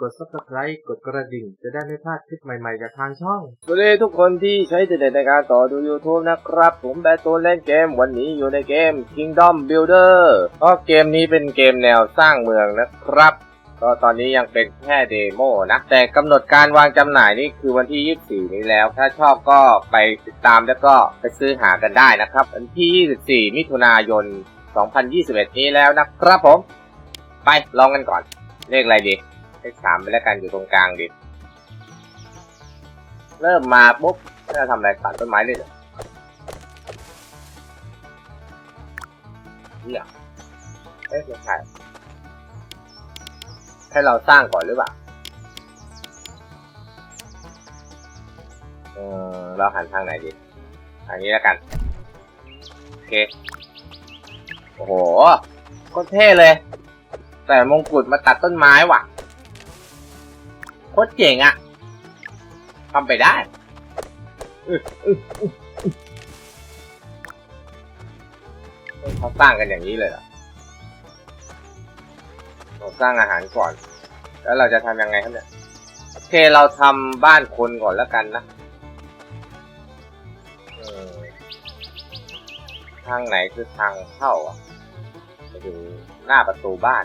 กด subscribe กดกระดิ่ง จะได้ไม่พลาดคลิปใหม่ๆจากทางช่องสวัสดีทุกคนที่ใช้อินเทอร์เน็ตในการต่อดู YouTube นะครับ ผมแบทตูนเล่นเกมวันนี้อยู่ในเกม Kingdom Builder ก็เกมนี้เป็นเกมแนวสร้างเมืองนะครับ ก็ตอนนี้ยังเป็นแค่เดโมนะ แต่กำหนดการวางจำหน่ายนี่คือวันที่ 24 นี้แล้ว ถ้าชอบก็ไปติดตามแล้วก็ไปซื้อหากันได้นะครับ วันที่ 24 มิถุนายน 2021 นี้แล้วนะครับผม ไปลองกันก่อน เลขอะไรดี ขสามไปแล้วกันอยู่ตรงกลางดิ เริ่มมาปุ๊บจะทำอะไรตัดต้นไม้เลยเหรอเนี่ยเอ๊ะไม่ใช่ให้เราสร้างก่อนหรือเปล่าเออเราหันทางไหนดีทางนี้แล้วกัน โอเค โอ้โหโคตรเท่เลย แต่มงกุฎมาตัดต้นไม้ว่ะ ตรเจ๋งอะทำไปได้เขาสร้างกันอย่างนี้เลยเหรอเราสร้างอาหารก่อน แล้วเราจะทำยังไงครับเนี่ย โอเคเราทำบ้านคนก่อนแล้วกันนะทางไหนคือทางเข้าอะไปถึงหน้าประตูบ้าน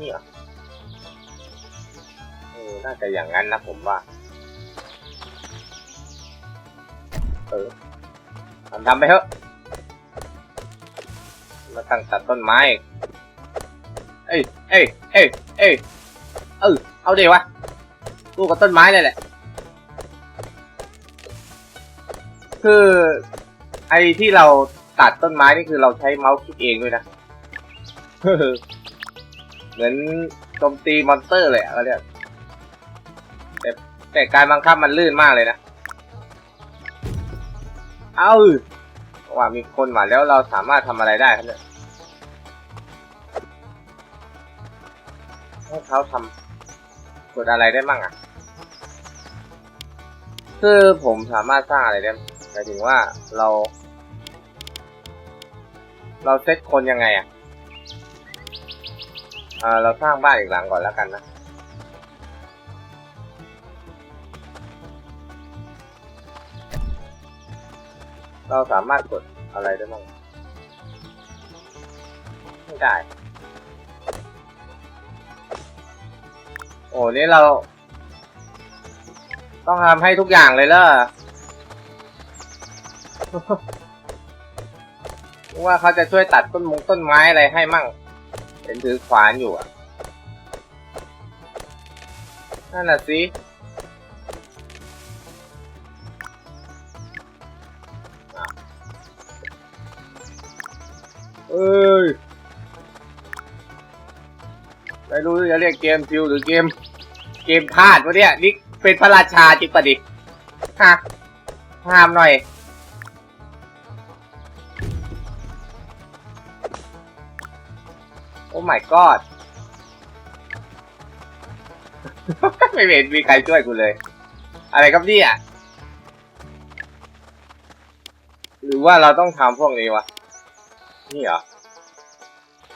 นี่เหรอ อน่าจะอย่างนั้นนะผมว่า เออทำทำไปเถอะ มาตั้งตัดต้นไม้ เอ้ย เอ้ย เอ้ย เอ้ย เออเอาเดี๋ยววะสู้กับต้นไม้เลยแหละ คือ ไอ้ที่เราตัดต้นไม้นี่คือเราใช้เมาส์คลิกเองด้วยนะ เหมือนโจมตีมอนสเตอร์เลยอะเขาเรียก แต่การบังคับมันลื่นมากเลยนะ เอาว่ามีคนมาแล้วเราสามารถทำอะไรได้ครับเนี่ยให้เขาทำกดอะไรได้บ้างอะ คือผมสามารถสร้างอะไรได้หมายถึงว่าเรา เราเซตคนยังไงอะอ่าเราสร้างบ้านอีกหลังก่อนแล้วกันนะ เราสามารถกดอะไรได้บ้างไม่ได้ โอ้นี่เรา ต้องทำให้ทุกอย่างเลยเหรอว่าเขาจะช่วยตัดต้นมงต้นไม้อะไรให้มั่ง เห็นถือขวานอยู่อะ นั่นน่ะสิ จะเรียกเกมฟิวหรือเกม เกมทาสวะเนี่ยนี่เป็นพระราชาจริงปะดิฮะห้ามหน่อย โอ้ my god ไม่เห็นมีใครช่วยกูเลย อะไรครับเนี่ยหรือว่าเราต้องทำพวกนี้วะ นี่เหรอ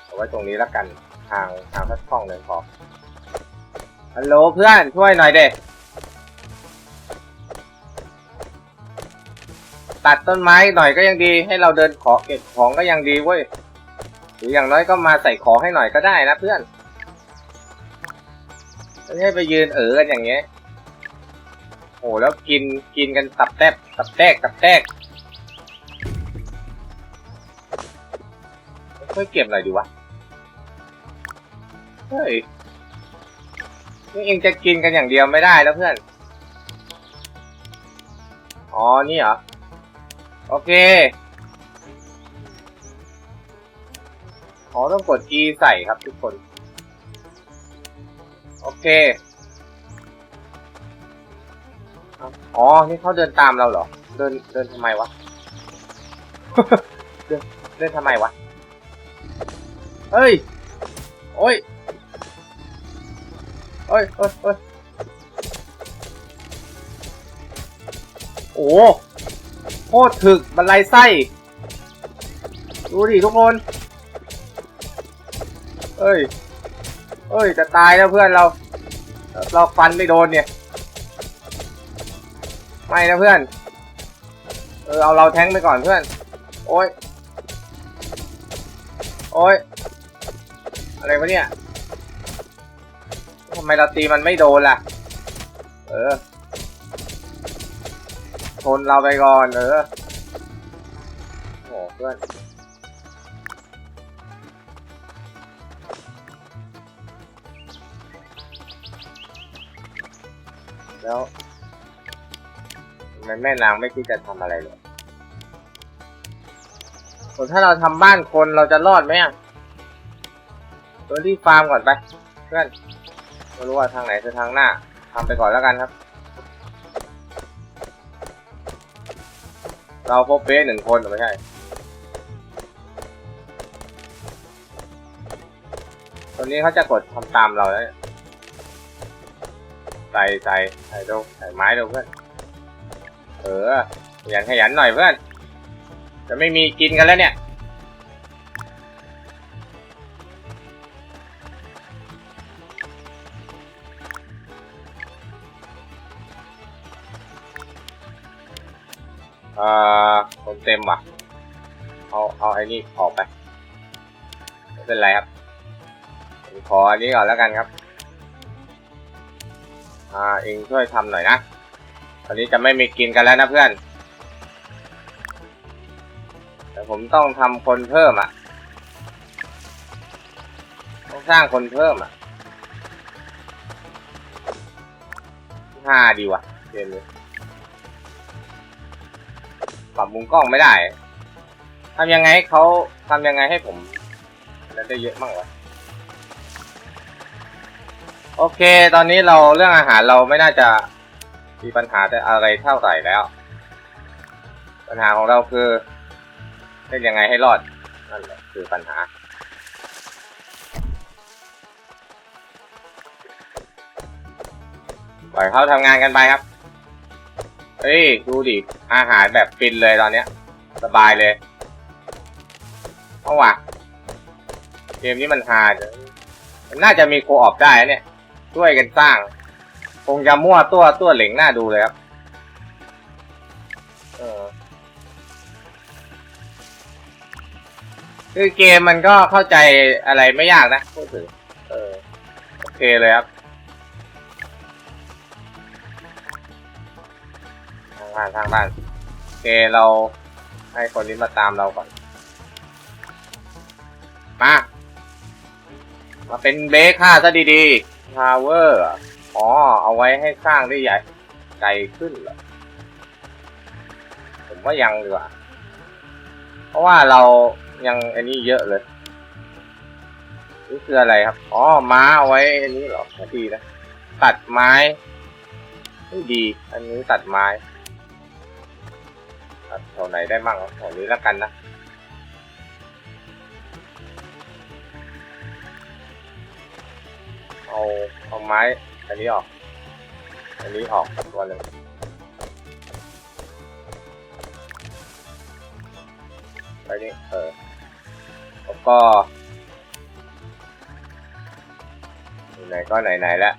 เอาไว้ตรงนี้แล้วกัน ทางทางแค่ช่องหนึ่งพอฮัลโหลเพื่อนช่วยหน่อยเด็ตัดต้นไม้หน่อยก็ยังดี ให้เราเดินขอเก็บของก็ยังดีเว้ยหรืออย่างน้อยก็มาใส่ของให้หน่อยก็ได้นะเพื่อนไม่ให้ไปยืนเออกันอย่างเงี้ยโอ้แล้วกินกินกันตับแตบตับแตกตับแตกค่อยเก็บหน่อยดีวะ เฮ้ย นี่เองจะกินกันอย่างเดียวไม่ได้แล้วเพื่อน อ๋อ นี่เหรอ โอเค อ๋อ ต้องกด E ใส่ครับทุกคน โอเค อ๋อ นี่เขาเดินตามเราเหรอ เดิน เดินทำไมวะ เดิน เดินทำไมวะ เฮ้ย โอ้ย อ้ยโอ้ยโอ้ยโอ้โคตรถึกบันไลไส้ ดูดิทุกคน เอ้ย เอ้ย จะตายแล้วเพื่อนเรา เราฟันไม่โดนเนี่ย ไม่นะเพื่อน เออเอาเราแทงไปก่อนเพื่อน โอ้ย โอ้ย อะไรวะเนี่ย ทำไมเราตีมันไม่โดนล่ะ เออทนเราไปก่อนเออโอ้เพื่อนแล้วทำไมแม่นางไม่คิดจะทำอะไรเลยส่วนถ้าเราทำบ้านคนเราจะรอดไหมอะตัวที่ฟาร์มก่อนไป เพื่อน ไม่รู้ว่าทางไหนคือทางหน้าทำไปก่อนแล้วกันครับ เราพบเบสหนึ่งคนไม่ใช่ตัวนี้เขาจะกดทำตามเราแล้วใส่ใส่ใส่ดูใส่ไม้ดูเพื่อน เออขยันขยันหน่อยเพื่อน จะไม่มีกินกันแล้วเนี่ย อ่อคนเต็มว่ะ เอา เอาไอ้นี่ออกไป ไม่เป็นไรครับผมขออันนี้ก่อนแล้วกันครับ อ่า เองช่วยทำหน่อยนะ ตอนนี้จะไม่มีกินกันแล้วนะเพื่อน แต่ผมต้องทำคนเพิ่มอะ ต้องสร้างคนเพิ่มอะห้าดีว่ะเกมนี้ ปรับมุมกล้องไม่ได้ทำยังไงเขาทำยังไงให้ผมแล้วได้เยอะมากวะโอเค ตอนนี้เราเรื่องอาหารเราไม่น่าจะมีปัญหาอะไรเท่าไหร่แล้ว ปัญหาของเราคือเล่นยังไงให้รอดนั่นแหละคือปัญหา ปล่อยเขาทำงานกันไปครับ เฮ้ย ดูดิ อาหารแบบฟินเลยตอนเนี้ย สบายเลยเอาว่ะเกมนี้มันฮาจังมันน่าจะมีโคออปได้เนี่ย ช่วยกันสร้าง คงจะมั่วตัวตัวเหล็งหน้าดูเลยครับเออคือเกมมันก็เข้าใจอะไรไม่ยากนะพูดถึงเออโอเคเลยครับทางบ้านทางบ้าน เคเราให้คนนี้มาตามเราก่อน มา มาเป็นเบคค่าซะดีๆทาวเวอร์ อ๋อ เอาไว้ให้สร้างได้ใหญ่ไกลขึ้นเหรอ ผมว่ายังดีกว่า เพราะว่าเรายังอันนี้เยอะเลย นี่คืออะไรครับ อ๋อ ม้าเอาไว้อันนี้เหรอดีนะ ตัดไม้ดี อันนี้ตัดไม้ ตัดแถวไหนได้มั่งแถวนี้แล้วกันนะเอาเอาไม้อันนี้ออก อันนี้ออกตัวหนึ่งไปนี่เออแล้วก็ไหนก็ไหนๆแล้ว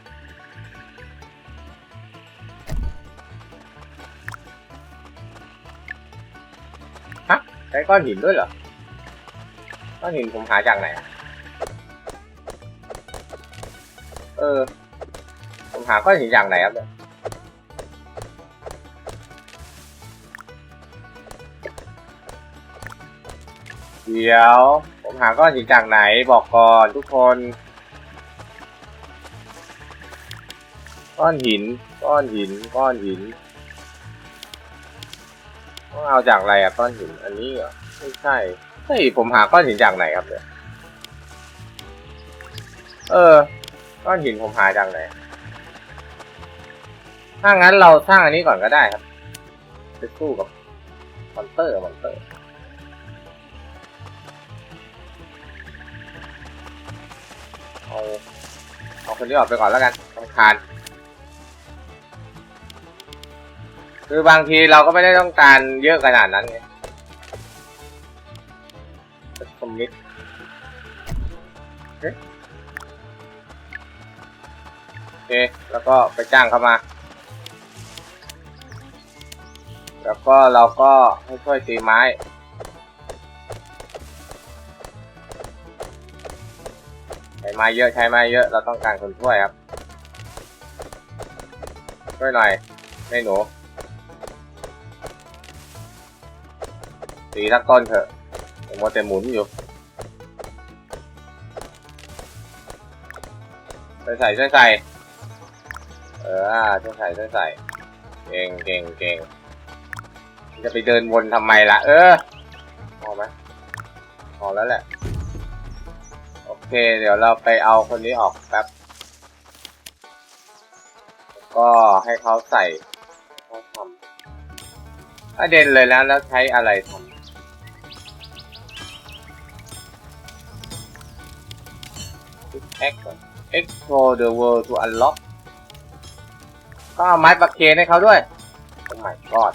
ช้ก้อนหินด้วยเหรอ ก้อนหินผมหาจากไหนอะเออ ผมหาก้อนหินอย่างไหนครับเนี่ยเดี๋ยว ผมหาก้อนหินจากไหนบอกก่อนทุกคน ก้อนหิน ก้อนหิน ก้อนหิน ต้องเอาจากอะไรอะก้อนหินอันนี้เหรอไม่ใช่เฮ้ยผมหาก้อนหินจากไหนครับเนี่ยเออ ก้อนหินผมหาจากไหนถ้างั้นเราสร้างอันนี้ก่อนก็ได้ครับไปสู้กับมอนเตอร์มอนเตอร์เอาเอาคนนี้ออกไปก่อนแล้วกันสำคาญ คือบางทีเราก็ไม่ได้ต้องการเยอะขนาดนั้นไงคอมมิตเค แล้วก็ไปจ้างเข้ามา แล้วก็เราก็ให้ช่วยตีไม้ใช้ไม้เยอะใช้ไม้เยอะเราต้องการคนช่วยครับ ช่วยหน่อยให้หนู ตีสักต้นเถอะผมมัวแต่หมุนอยู่ช่ใส่ช่ใส่เอออ่าช่วยใส่ช่วยใส่เก่งเก่งเก่งจะไปเดินวนทำไมล่ะ เออพอไหมพอแล้วแหละ โอเค เดี๋ยวเราไปเอาคนนี้ออกแป๊บ ก็ให้เขาใส่เขาทำประเด็นเลยแล้วแล้วใช้อะไรทำ Explore the world to unlock ก็เอาไม้ปักเคนให้เขาด้วย โอ้ my god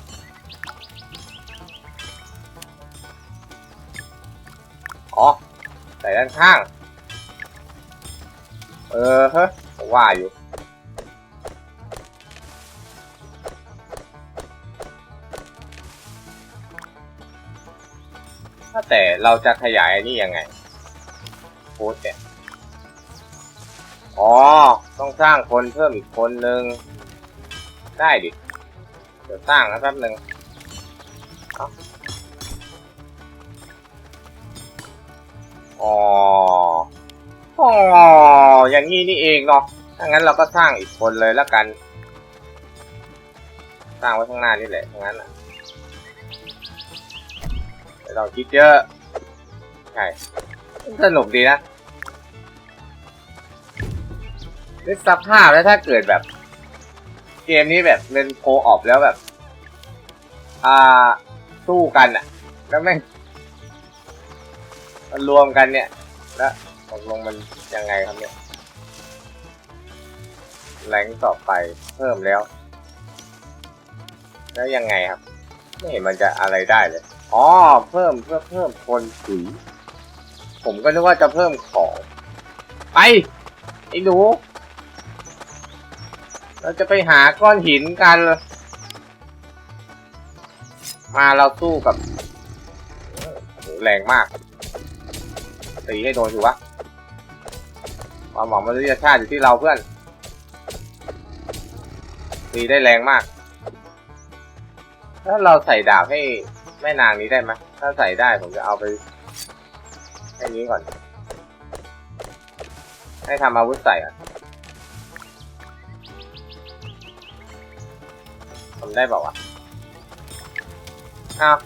อ๋อ ใส่ด้านข้าง เออเฮ้ยว่าอยู่ถ้าแต่เราจะขยายนนี้ยังไง โพสต์เนี่ย อ๋อ ต้องสร้างคนเพิ่มอีกคนนึง ได้ดิ เดี๋ยวสร้างนะแป๊บหนึ่งอ๋อ อ๋อ อย่างนี้นี่เองเนาะถ้างั้นเราก็สร้างอีกคนเลยแล้วกัน สร้างไว้ข้างหน้านี่แหละทั้งนั้นอะไม่ต้องคิดเยอะ ใช่ สนุกดีนะ นึกสภาพแล้วถ้าเกิดแบบ เกมนี้แบบเป็นโคออฟแล้วแบบ อ่าสู้กันอะแล้วแม่งมันรวมกันเนี่ย แล้วตกลงมันยังไงครับเนี่ยแรงต่อไปเพิ่มแล้ว แล้วยังไงครับ ไม่เห็นมันจะอะไรได้เลย อ๋อ เพิ่มเพื่อเพิ่มคนถุยผมก็นึกว่าจะเพิ่มของ ไปไอ้หนู เราจะไปหาก้อนหินกัน มาเราสู้กับโหแรงมาก ตีให้โดนอยู่วะความหวังมนุษยชาติอยู่ที่เราเพื่อน ตีได้แรงมาก ถ้าเราใส่ดาบให้แม่นางนี้ได้ไหมถ้าใส่ได้ผมจะเอาไปให้นี้ก่อน ให้ทำอาวุธใส่อะ ทำได้เปล่าอ้าว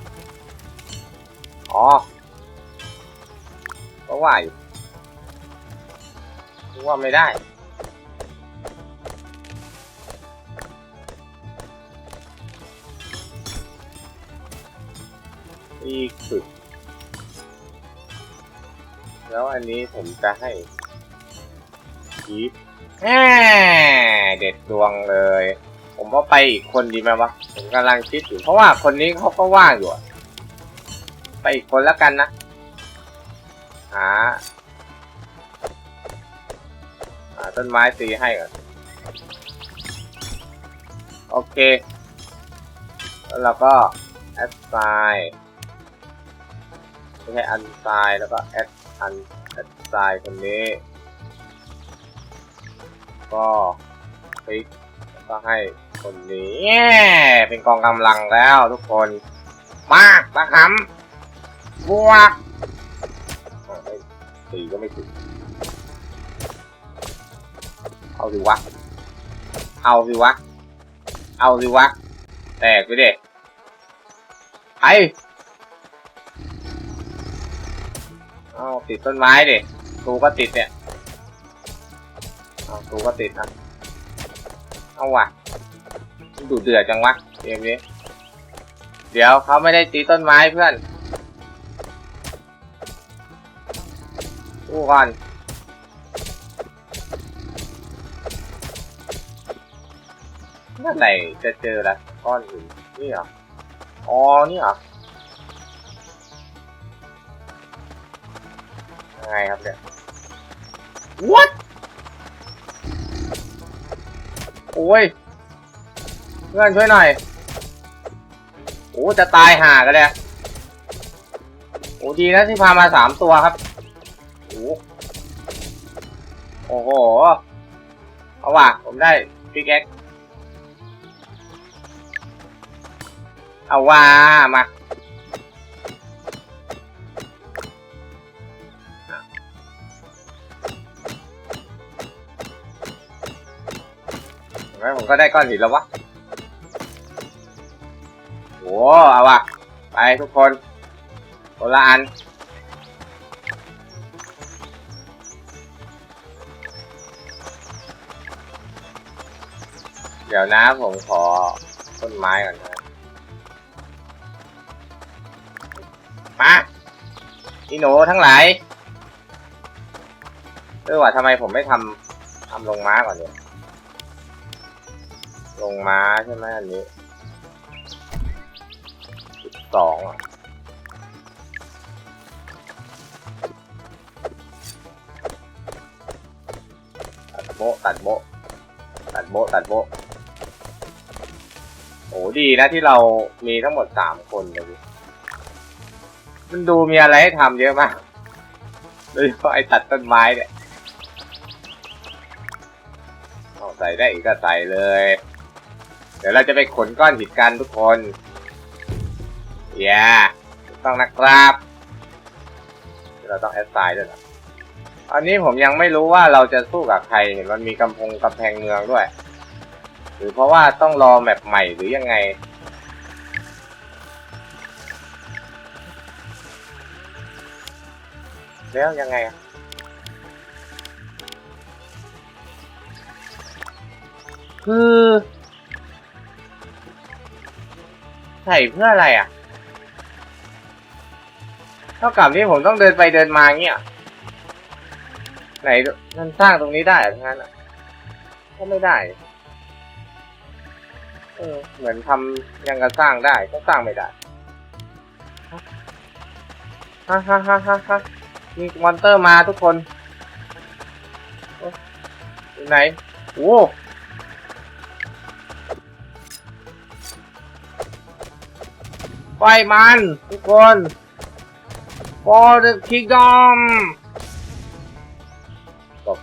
อ๋อก็ว่าอยู่ว่าไม่ได้อีกสุดแล้วอันนี้ผมจะให้คีปแหมเด็ดดวงเลย ผมว่าไปอีกคนดีไหมวะ ผมกำลังคิดอยู่ เพราะว่าคนนี้เขาก็ว่างอยู่ ไปอีกคนแล้วกันนะ หาหาต้นไม้ตีให้ก่อน โอเค แล้วเราก็แอดไซน์ไม่ใช่อันไซน์แล้วก็แอดอันแอดไซน์คนนี้ ก็คลิก ก็ให้คนนี้ เป็นกองกำลังแล้วทุกคน มากนะคำบวกอะไม่ก็ไม่ถึงเอาสิวะ เอาสิวะ เอาสิวะ แตกไปเด็กไปเอาติดต้นไม้ดิตูก็ติดเนี่ยเอาตูก็ติดนะ เอาว่ะมันดูเดือดจังวะเกมนี้ เดี๋ยวเขาไม่ได้ตีต้นไม้เพื่อนดูก่อนเมื่อไหร่จะเจอละก้อนหินนี่เหรอ อ๋อ นี่เหรอยังไงครับเนี่ย what โอ้ยเพื่อนช่วยหน่อยโอ้จะตายห่ากันเลยโอ้ดีนะที่พามาสามตัวครับโอ้โอ้โหเอาว่ะผมได้พิกแอ็กเอาว่ามา ก็ได้ก้อนหินแล้ววะโอ้เอาวะไปทุกคนคนละอันเดี๋ยวนะผมขอต้นไม้ก่อนนะมาพี่หนูทั้งหลายเออว่าทำไมผมไม่ทำทำลงม้าก่อนเนี่ย ลงม้าใช่ไหมอันนี้สิบสองอะตัดโบตัดโบตัดโบตัดโบโอ้ดีนะที่เรามีทั้งหมดสามคนเลยมันดูมีอะไรให้ทำเยอะมากโดยเฉพาะไอ้ตัดต้นไม้เนี่ยเอาใส่ได้อีกก็ใส่เลย เดี๋ยวเราจะไปขนก้อนหินกันทุกคนเย้ถูกต้องนะครับ เราต้องแอดไซน์ด้วยนะอันนี้ผมยังไม่รู้ว่าเราจะสู้กับใครเห็นมันมีกำพงกำแพงเมืองด้วย หรือเพราะว่าต้องรอแมปใหม่หรือยังไงแล้วยังไงคือ ใส่เพื่ออะไรอะ เท่ากับที่ผมต้องเดินไปเดินมาเงี้ย ไหนมันสร้างตรงนี้ได้หรอทั้งนั้นอะ ก็ไม่ได้ เออ เหมือนทำยังกระสร้างได้ก็สร้างไม่ได้ฮ่าฮ่าฮ่าฮ่าฮ่ามีมอนเตอร์มาทุกคนอยู่ไหน โอ้ ไฟมันทุกคน for the kingdom จบ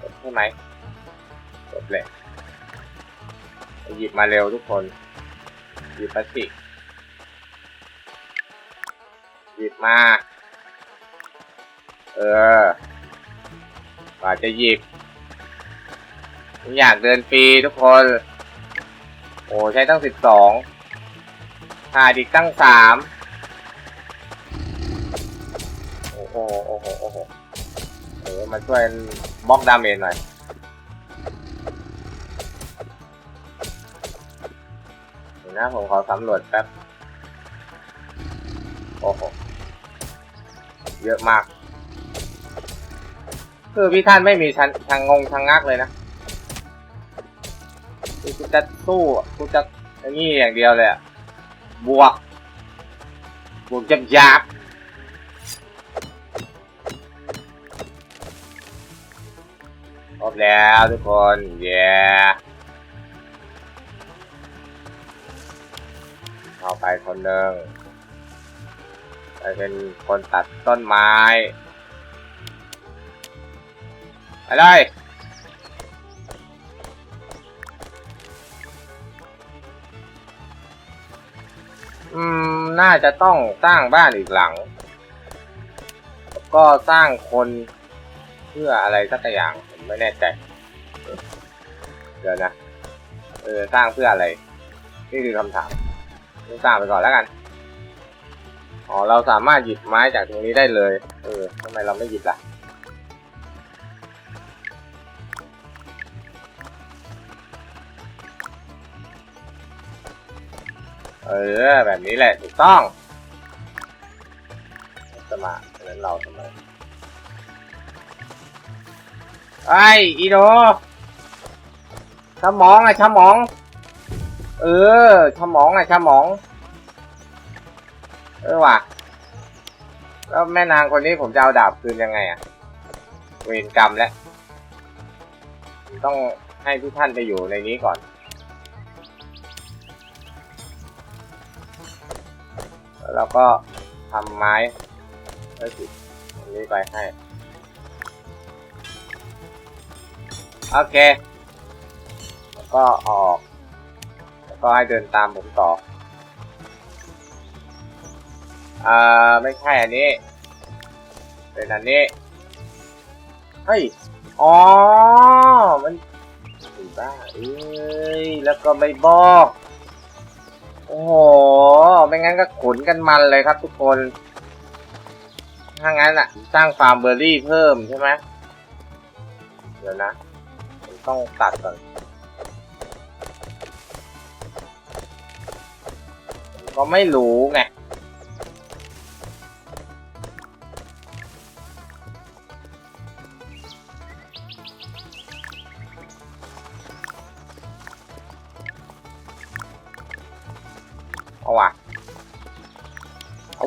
จบใช่ไหมจบเลยหยิบมาเร็วทุกคน หยิบมาสิหยิบมา เออกว่าจะหยิบอยากเดินฟรีทุกคน โอ้ใช้ตั้งสิบสอง ขาดอีกตั้งสามโอ้โหโอ้โหโอ้โหเออมาช่วยบล็อกดาเมจหน่อยเดี๋ยวนะผมขอสำรวจแป๊บ โอ้โห เยอะมาก คือพี่ท่านไม่มีชันทางงงทางงักเลยนะคือกูจะสู้อะกูจะอย่างนี้อย่างเดียวเลยอะ บวก บวกจับยับครบแล้วทุกคน เย้เอาไปคนหนึ่งไปเป็นคนตัดต้นไม้ ไปเลย อืม น่าจะต้องสร้างบ้านอีกหลัง ก็สร้างคนเพื่ออะไรสักอย่างผมไม่แน่ใจ เดี๋ยวนะ เออ สร้างเพื่ออะไร นี่คือคำถามสร้างไปก่อนแล้วกัน อ๋อ เราสามารถหยิบไม้จากตรงนี้ได้เลย เออทำไมเราไม่หยิบล่ะ เออ แบบนี้แหละถูกต้องสมาฉะนั้นเราทำไมไออีโดชะมองอะชะมอง เออชะมองอะชะมอง เออว่ะ แล้วแม่นางคนนี้ผมจะเอาดาบคืนยังไงอะเวรกรรมแล้ว ต้องให้ทุกท่านไปอยู่ในนี้ก่อน แล้วเราก็ทำไม้ไว้สิอันนี้ไปให้ โอเค แล้วก็ออก แล้วก็ให้เดินตามผมต่อ อ่า ไม่ใช่อันนี้ เป็นอันนี้ เฮ้ย อ๋อ มันบ้า เอ้ย แล้วก็ไม่บอก โอ้โห ไม่งั้นก็ขนกันมันเลยครับทุกคน ถ้างั้นอะสร้างฟาร์มเบอร์รี่เพิ่มใช่ไหมเดี๋ยวนะผมต้องตัดก่อนก็ไม่รู้ไง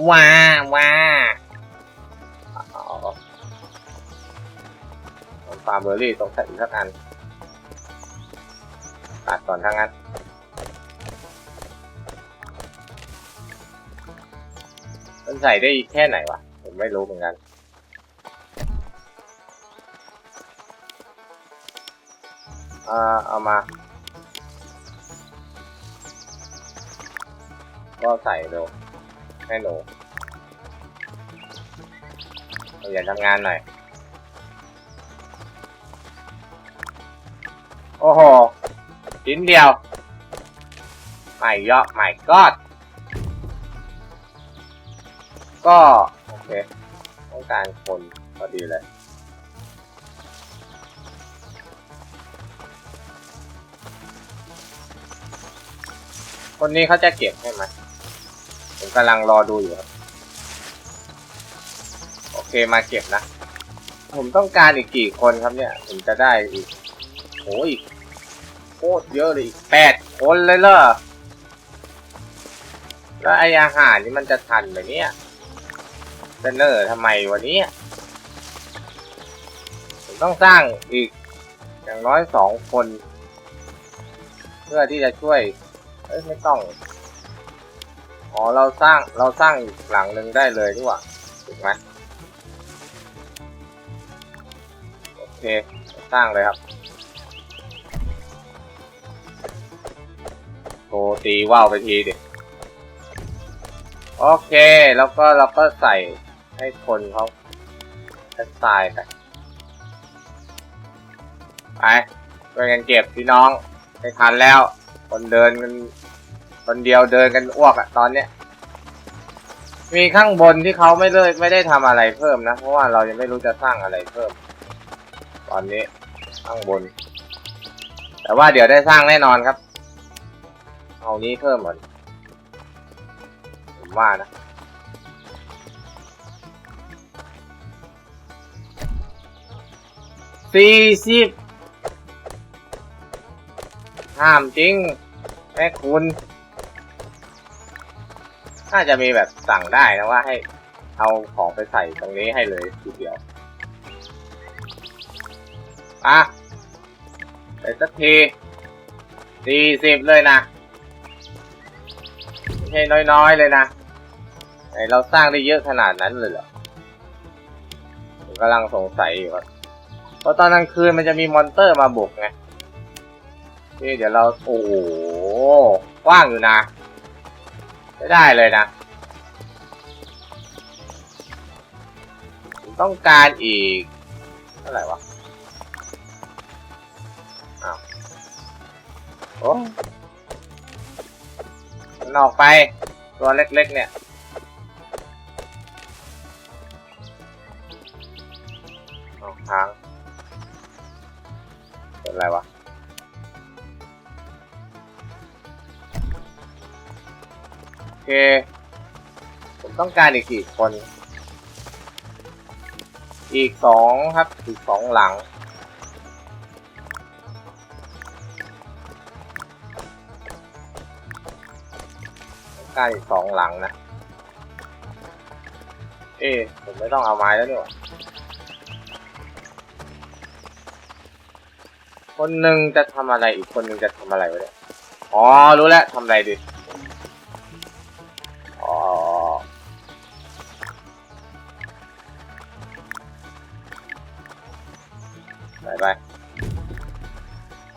ว่าว่าเอาเอาฟาร์มเบอร์รี่ต้องใส่อีกสักอันตัดก่อนทั้งนั้นมันใส่ได้แค่ไหนวะ ผมไม่รู้เหมือนกัน เอ่าเอามา ก็ใส่ดู ให้หนูอย่าทำงานหน่อย โอ้โหชิ้นเดียวไม่เยอะไม่กอดก็ โอเค ต้องการคนพอดีเลยคนนี้เขาจะเก็บใช่ไหม ผมกำลังรอดูอยู่ครับ โอเคมาเก็บนะ ผมต้องการอีกกี่คนครับเนี่ย ผมจะได้อีกโอ้ยโคตรเยอะเลยอีกแปดคนเลยเหรอแล้วไออาหารนี่มันจะทันไหมเนี่ยเนอร์ทำไมวันนี้ผมต้องสร้างอีกอย่างน้อยสองคน เพื่อที่จะช่วย เอ้ยไม่ต้อง อ๋อเราสร้างเราสร้างอีกหลังหนึ่งได้เลยดีกว่าถูกไหมโอเค สร้างเลยครับโทตีว่าวไปทีดิโอเค แล้วก็เราก็ใส่ให้คนเขาแอดทรายไปไปช่วยกันเก็บพี่น้องไม่ทันแล้ว คนเดินกัน คนเดียวเดินกันอ้วกอะตอนเนี้ย มีข้างบนที่เขาไม่เลยไม่ได้ทำอะไรเพิ่มนะ เพราะว่าเรายังไม่รู้จะสร้างอะไรเพิ่ม ตอนนี้ข้างบน แต่ว่าเดี๋ยวได้สร้างแน่นอนครับ เอานี้เพิ่มก่อนผมว่านะสี่สิบห้ามจริงแม่คุณ น่าจะมีแบบสั่งได้นะว่าให้เอาของไปใส่ตรงนี้ให้เลยทีเดียวอะไปสักทีสี่สิบเลยนะไม่ใช่น้อยๆเลยนะไหนเราสร้างได้เยอะขนาดนั้นเลยเหรอผมกำลังสงสัยอยู่ครับเพราะตอนกลางคืนมันจะมีมอนเตอร์มาบุกไงนี่เดี๋ยวเรา โอ้โหกว้างอยู่นะ ไม่ได้เลยนะ ต้องการอีกเท่าไหร่วะอ้าวโอ้มันออกไปตัวเล็กๆเนี่ยออกทางเป็นไรวะ เค ผมต้องการอีกกี่คน อีกสองครับ อีกสองหลัง ต้องการอีกสองหลังนะ เอ๊ผมไม่ต้องเอาไม้แล้วนี่หว่าคคนหนึ่งจะทำอะไรอีกคนหนึ่งจะทำอะไรวะเนี่ย อ๋อ รู้แล้วทำอะไรดี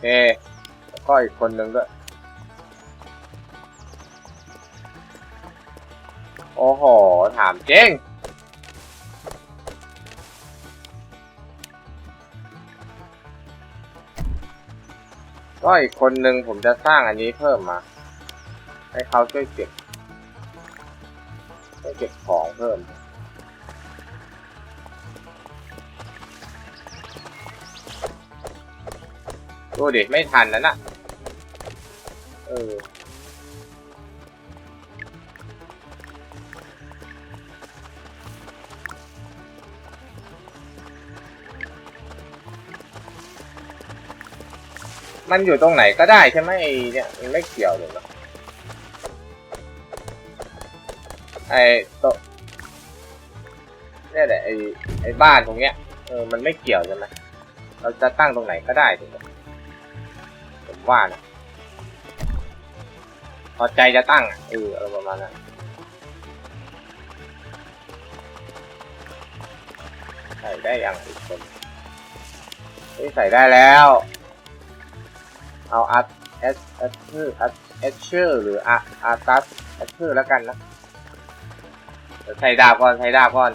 แล้วก็อีกคนหนึ่งด้วยโอ้โห ถามเจริงก็อีกคนหนึ่งผมจะสร้างอันนี้เพิ่มมา ให้เขาช่วยเก็บช่วยเก็บของเพิ่ม ดูดิไม่ทันนะน่ะเออมันอยู่ตรงไหนก็ได้ใช่ไหมเนี่ยมันไม่เกี่ยวเลยเนะไอ้โตะเนี่ยแหละไอ้ไอ้บ้านตรงเนี้ยเออมันไม่เกี่ยวใช่ไหมเราจะตั้งตรงไหนก็ได้ถูกไหม ว่านะพอใจจะตั้งอะเอออะไรประมาณนั้นใส่ได้ยังอีกคนเฮ้ยใส่ได้แล้ว เอาอาร์เอสเอสเชอร์เอสเชอร์หรืออาอาตัสเอสเชอร์แล้วกันนะใส่ดาบก่อนใส่ดาบก่อน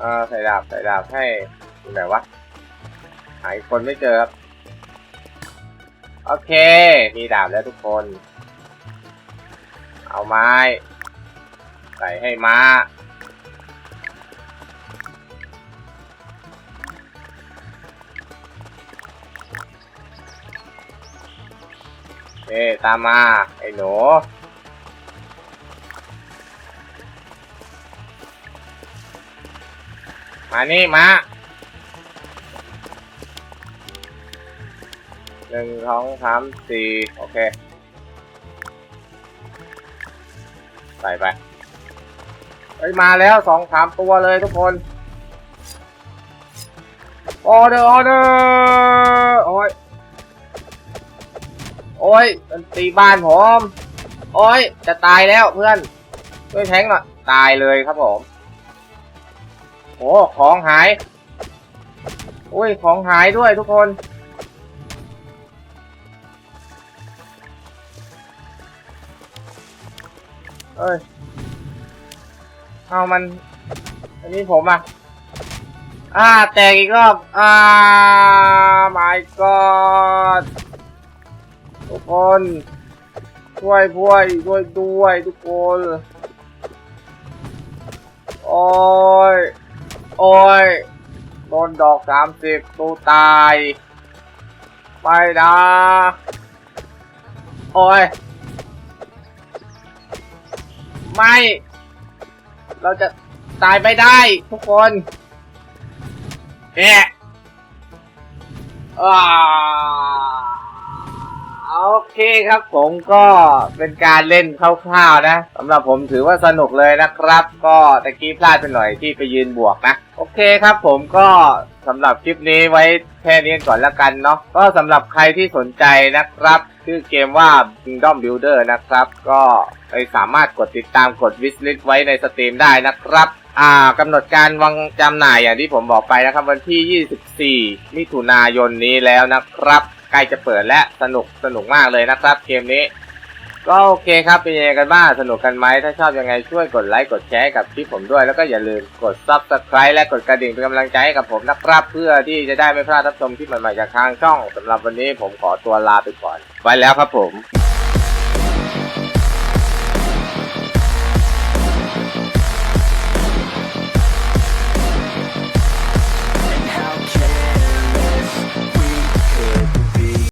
อ่าใส่ดาบใส่ดาบให้อยู่ไหนวะหาอีกคนไม่เจอครับ โอเค มีดาบแล้วทุกคน เอาไม้ ใส่ให้ม้า เอ้ตามมา ไอ้หนูมานี่มา หนึ่งสองสามสี่โอเค ใส่ไปเฮ้ย มาแล้วสองสามตัวเลยทุกคนออเดอร์ออเดอร์โอ้ย โอ้ยมันตีบ้านผมโอ้ย จะตายแล้วเพื่อนช่วยแทงหน่อยตายเลยครับผมโอ้ของหายโอ้ย ของหายด้วยทุกคน เอ้ย เอามัน อันนี้ผมอะ อ่า แตกอีกรอบ อ่า my god ทุกคน ช่วยช่วยช่วยด้วยทุกคน โอ้ย โอ้ย โดนดอกสามสิบตูตาย ไปนะ โอ้ย ไม่ เราจะตายไม่ได้ทุกคนแอะอ่าโอเคครับผมก็เป็นการเล่นคร่าวๆนะสำหรับผมถือว่าสนุกเลยนะครับ ก็ตะกี้พลาดไปหน่อยที่ไปยืนบวกนะ โอเคครับผมก็สำหรับคลิปนี้ไว้แค่นี้ก่อนละกันเนาะก็สำหรับใครที่สนใจนะครับ ชื่อเกมว่า Kingdom Builder นะครับ ก็ไปสามารถกดติดตามกดวิสลิสไว้ในสตรีมได้นะครับ อ่ากำหนดการวางจำหน่ายอย่างที่ผมบอกไปนะครับ วันที่ 24 มิถุนายนนี้แล้วนะครับ ใกล้จะเปิดและสนุกสนุกมากเลยนะครับ เกมนี้ ก็โอเคครับเป็นยังไงกันบ้างสนุกกันไหมถ้าชอบยังไงช่วยกดไลค์กดแชร์กับคลิปผมด้วย แล้วก็อย่าลืมกด subscribe และกดกระดิ่งเป็นกำลังใจให้กับผมนะครับเพื่อที่จะได้ไม่พลาดรับชมที่ใหม่ๆจากทางช่องสำหรับวันนี้ผมขอตัวลาไปก่อน ไปแล้วครับผม